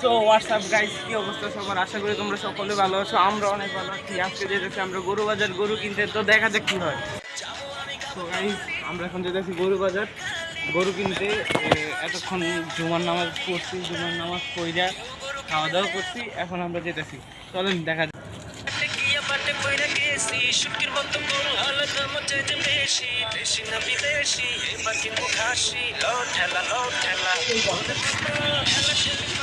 So WhatsApp guys কি অবস্থা সবার? আশা করি তোমরা সকলে ভালো আছো। আমরা অনেক ভালো আছি। আজকে যেতেছি আমরা গরু বাজার। গরু কিনতে, তো দেখা যাক কী হয়। তো গাইস আমরা এখন যেতেছি গরু বাজার। গরু কিনতে এতক্ষণ জুমার নামাজ পড়ছি, জুমার নামাজ পড়িয়া খাওয়া দাওয়া করছি। এখন আমরা যেতেছি। চলেন, দেখা যাক। কইরা শুকির বেশি না বিদেশি এবার কিনবো খাসি লো ঠেলা লো ঠেলা ঠেলা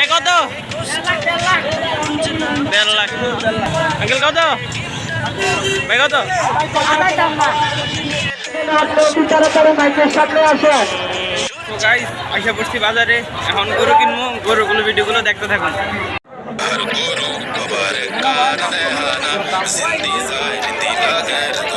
এই কত? দেড় লাখ। আঙ্কেল, কত? ভাই, কত? তো গাইস আইসা পড়ছি বাজারে। এখন গরু কিনবো, গরুগুলো, ভিডিওগুলো দেখতে থাকুন। গরুটা পছন্দ করতেছি দেখা যাক কি হয়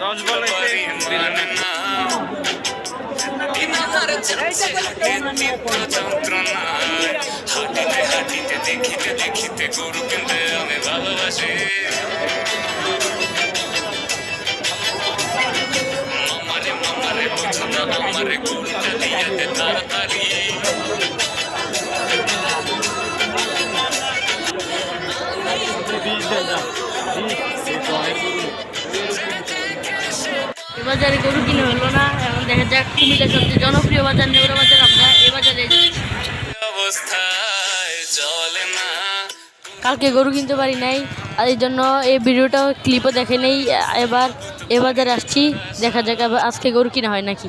দশ বল হাঁটিতে হাঁটিতে দেখিতে দেখিতে গরু কিনতে আমি ভালোবাসি মামারে মামারে বুঝো না আমারে গরুটা বাজারে গরু কিনে হলো না। এখন দেখা যাক কুমিল্লার সবচেয়ে জনপ্রিয় বাজার নেওরা বাজার আমরা এ বাজারে কালকে গরু কিনতে পারি নাই আর এই জন্য এই ভিডিওটা ক্লিপও দেখে নেই। এবার এ বাজারে আসছি দেখা যাক আজকে গরু কিনা হয় নাকি।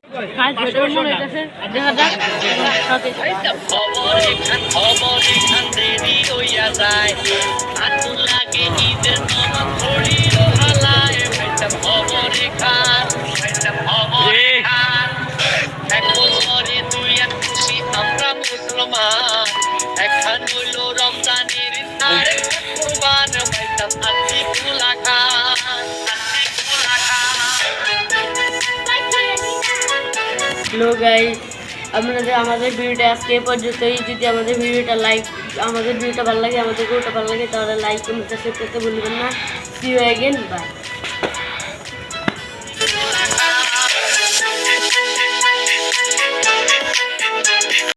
আমরা মুসলমান এখান হইল রমজানের হ্যালো গাইজ আপনাদের আমাদের ভিডিওটা আজকে এ পর্যন্তই। যদি আমাদের ভিডিওটা লাইক আমাদের ভিডিওটা ভালো লাগে, আমাদের ভিডিওটা ভালো লাগে, তাহলে লাইক কমেন্ট সাবস্ক্রাইব করতে ভুলবেন না। CO again by